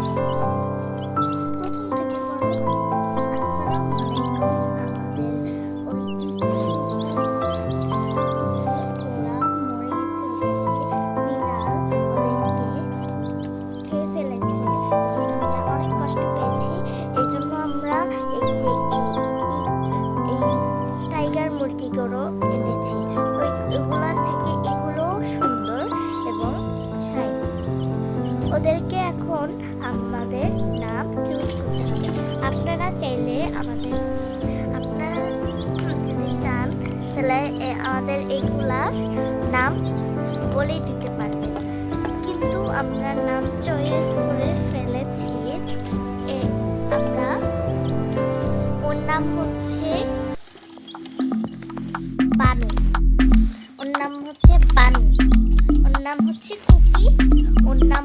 Thank you. ওদেরকে এখন আমাদের নাম চুজ করতে হবে। আপনারা চাইলে আমাদের আপনারা যদি চান, তাহলে আমাদের এগুলার নাম বলে দিতে পারবেন কিন্তু আমরা নাম চয়েস করে ফেলেছি। আমরা ওর নাম হচ্ছে বানু। ওর নাম হচ্ছে বানু। ওর নাম হচ্ছে কুকি। ওর নাম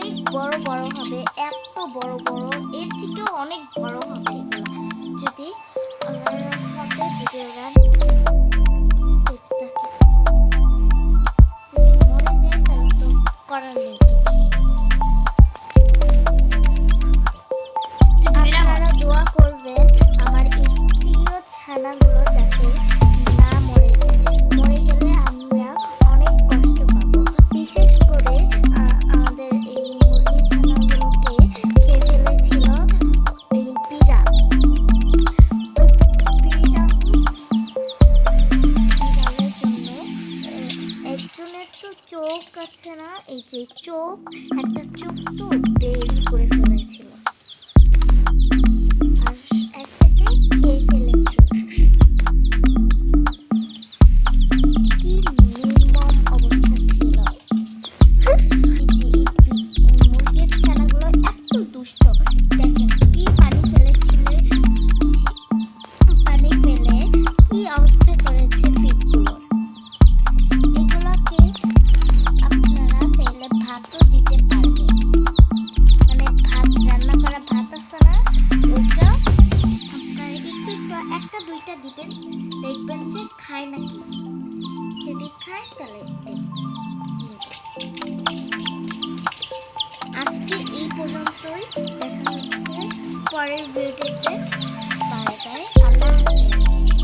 অনেক বড় বড় হবে, এত বড় বড়, এর থেকেও অনেক বড় হবে। যদি মতে যদি ওরা যদি মনে যায়, তাহলে তো করার নেই। তো চোখ আছে না, এই যে চোখ, একটা চোখ তো বের করে ফেলেছিল। আর খেয়ে ফেলেছিল। কি অবস্থা ছিল। দুষ্ট, দেখেন। নাকি? যদি খায় তাহলে আজকে এই পর্যন্তই। দেখা হচ্ছে পরের ভিডিওতে। বাই বাই, আল্লাহ হাফেজ।